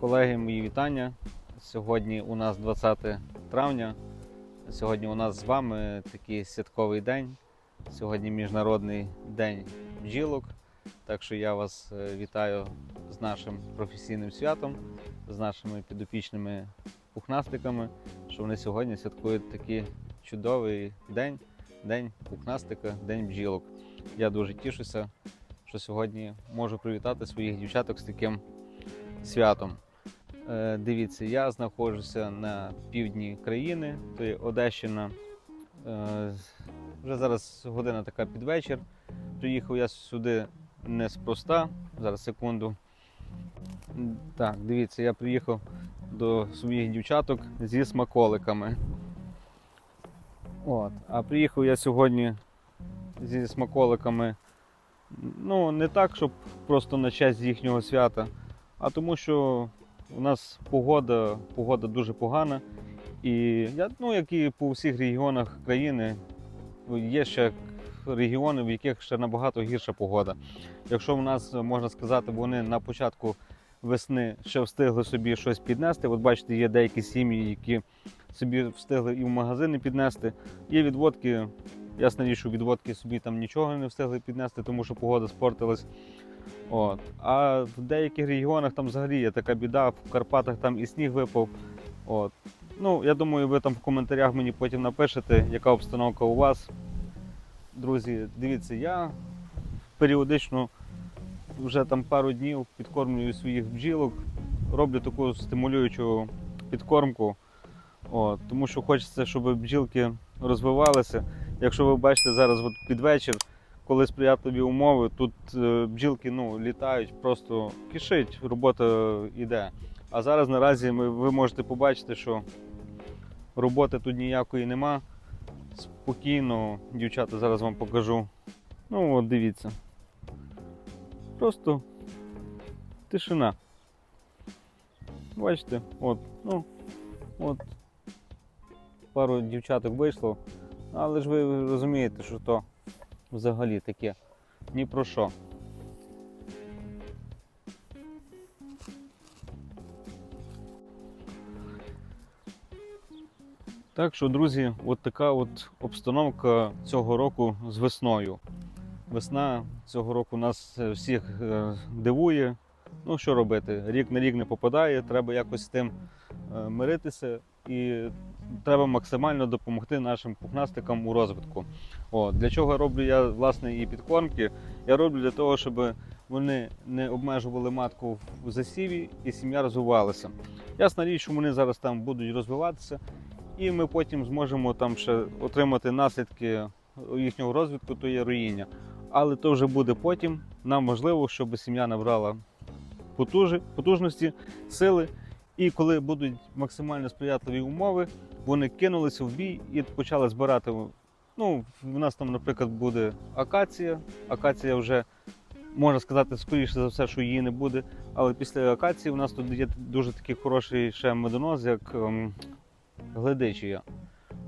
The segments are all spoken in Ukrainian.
Колеги, мої вітання. Сьогодні у нас 20 травня. Сьогодні у нас з вами такий святковий день. Сьогодні Міжнародний день бджілок. Так що я вас е, вітаю з нашим професійним святом, з нашими підопічними пухнастиками, що вони сьогодні святкують такий чудовий день, день пухнастика, день бджілок. Я дуже тішуся, що сьогодні можу привітати своїх дівчаток з таким святом. Е, Дивіться, я знаходжуся на півдні країни, то є Одещина. Е, Вже зараз година така під вечір. Приїхав я сюди неспроста. Зараз секунду. Так, дивіться, я приїхав до своїх дівчаток зі смаколиками. От. А приїхав я сьогодні зі смаколиками. Ну, не так, щоб просто на честь їхнього свята, а тому, що у нас погода, погода дуже погана. І я, ну, як і по всіх регіонах країни, є ще регіони, в яких ще набагато гірша погода. Якщо в нас можна сказати, вони на початку весни ще встигли собі щось піднести. От бачите, є деякі сім'ї, які собі встигли і в магазини піднести. Є відводки, ясна річ, що відводки собі там нічого не встигли піднести, тому що погода спортилась. От. А в деяких регіонах там взагалі є така біда, в Карпатах там і сніг випав. От. Ну, я думаю, ви там в коментарях мені потім напишете, яка обстановка у вас. Друзі, дивіться, я періодично вже там пару днів підкормлюю своїх бджілок, роблю таку стимулюючу підкормку. От, тому що хочеться, щоб бджілки розвивалися. Якщо ви бачите зараз от під вечір, коли сприятливі умови, тут е, бджілки ну, літають, просто кишить, робота йде. А зараз наразі ми, ви можете побачити, що роботи тут ніякої нема. Спокійно, дівчата, зараз вам покажу. Ну от дивіться. Просто тишина. Бачите, от, ну, от пару дівчаток вийшло, але ж ви розумієте, що то взагалі таке ні про що. Так що, друзі, от така от обстановка цього року з весною. Весна цього року нас е, всіх е, дивує. Ну що робити? Рік на рік не попадає, треба якось з тим миритися і треба максимально допомогти нашим пухнастикам у розвитку. О, для чого роблю я власне і підкормки? Я роблю для того, щоб вони не обмежували матку в засіві і сім'я розвивалася. Ясна річ, що вони зараз там будуть розвиватися, і ми потім зможемо там ще отримати наслідки їхнього розвитку, то є руїння. Але то вже буде потім. Нам важливо, щоб сім'я набрала потужності, сили. І коли будуть максимально сприятливі умови, вони кинулися в бій і почали збирати. Ну, в нас там, наприклад, буде акація. Акація вже можна сказати, скоріше за все, що її не буде. Але після акації у нас тут є дуже такий хороший ще медоноз, як ем, гледичія.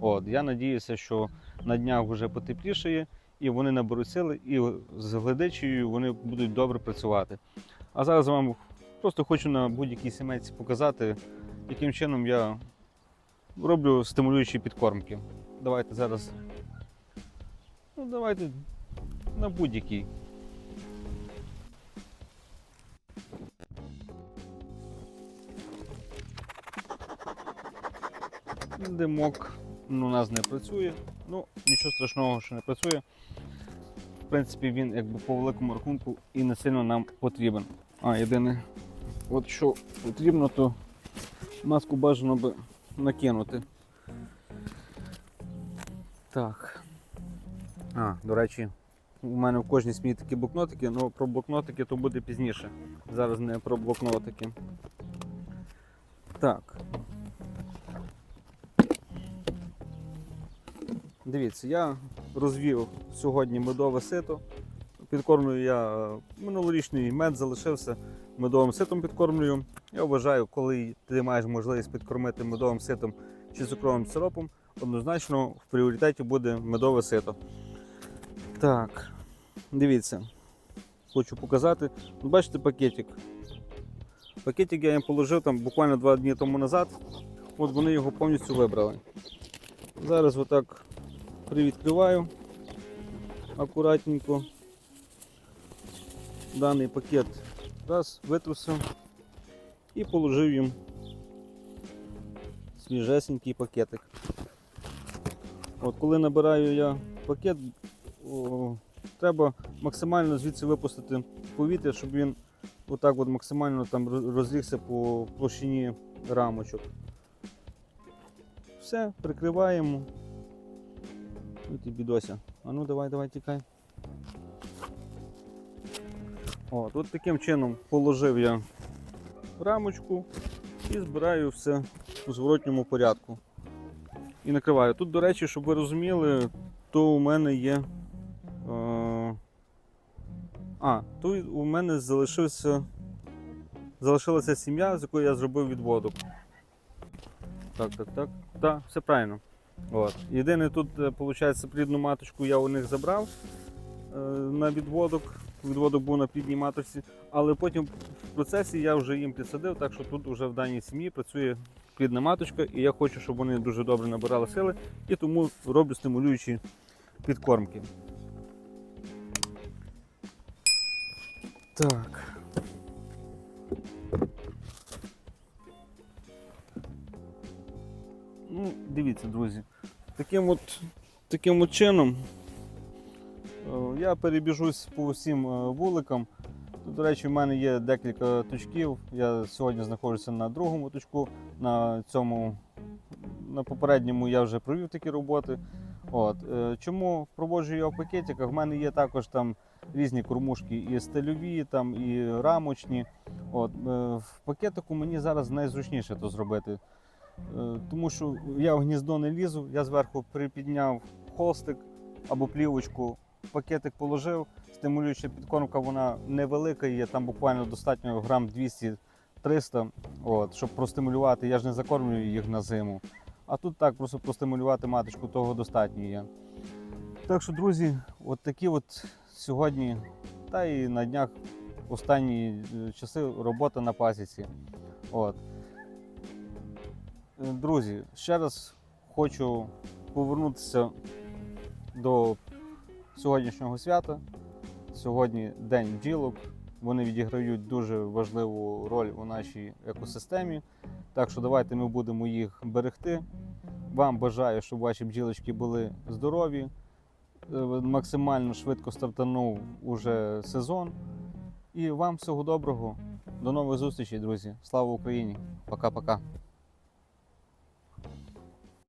От, я надіюся, що на днях вже потеплішає, і вони наберуть сили, і з гледичею вони будуть добре працювати. А зараз вам просто хочу на будь-якій сімейці показати, яким чином я роблю стимулюючі підкормки. Давайте зараз. Ну, давайте на будь-якій. Димок ну, у нас не працює. Ну, нічого страшного, що не працює. В принципі, він якби по великому рахунку і не сильно нам потрібен. А, єдине, от що потрібно, то маску бажано би накинути. Так. А, до речі, у мене в кожній смії такі блокнотики, але про блокнотики то буде пізніше. Зараз не про блокнотики. Так. Дивіться, я розвів сьогодні медове сито. Підкормлюю я е, минулорічний мед залишився, медовим ситом підкормлюю. Я вважаю, коли ти маєш можливість підкормити медовим ситом чи цукровим сиропом, однозначно в пріоритеті буде медове сито. Так, дивіться, хочу показати. Бачите пакетик. Пакетик я їм положив там буквально два дні тому назад. От вони його повністю вибрали. Зараз отак привідкриваю акуратненько. Даний пакет раз, витрусив і положив їм свіжесенький пакетик. От коли набираю я пакет, о, треба максимально звідси випустити повітря, щоб він отак от максимально там розлігся по площині рамочок. Все, прикриваємо. Ой ти бідося. А ну давай, давай, тікай. От, от таким чином положив я рамочку і збираю все у зворотньому порядку. І накриваю. Тут, до речі, щоб ви розуміли, то у мене є. Е... А, тут у мене залишився. Залишилася сім'я, з якою я зробив відводок. Так, так, так. Так, все правильно. От. Єдине тут, виходить, плідну маточку я у них забрав е, на відводок. Відводок був на плідній маточці, але потім в процесі я вже їм підсадив, так що тут вже в даній сім'ї працює плідна маточка, і я хочу, щоб вони дуже добре набирали сили, і тому роблю стимулюючі підкормки. Так. Ну, дивіться, друзі. Таким от, таким от чином я перебіжусь по всім е, вуликам. Тут, до речі, в мене є декілька точків. Я сьогодні знаходжуся на другому точку. На цьому на попередньому я вже провів такі роботи. От. е, Чому проводжу я в пакетиках? В мене є також там різні кормушки і стильові, там, і рамочні. От. е, В пакетику мені зараз найзручніше то зробити. Е, Тому що я в гніздо не лізу, я зверху припідняв холстик або плівочку, пакетик положив, стимулююча підкормка вона невелика, є там буквально достатньо грам 200-300, от, щоб простимулювати. Я ж не закормлюю їх на зиму. А тут так, просто простимулювати маточку, того достатньо є. Так що, друзі, от такі от сьогодні, та і на днях останні е, часи робота на пасіці. От. Е, Друзі, ще раз хочу повернутися до сьогоднішнього свята. Сьогодні день бджілок. Вони відіграють дуже важливу роль у нашій екосистемі. Так що давайте ми будемо їх берегти. Вам бажаю, щоб ваші бджілочки були здорові. Е, Максимально швидко стартанув уже сезон. І вам всього доброго. До нових зустрічей, друзі. Слава Україні! Пока-пока.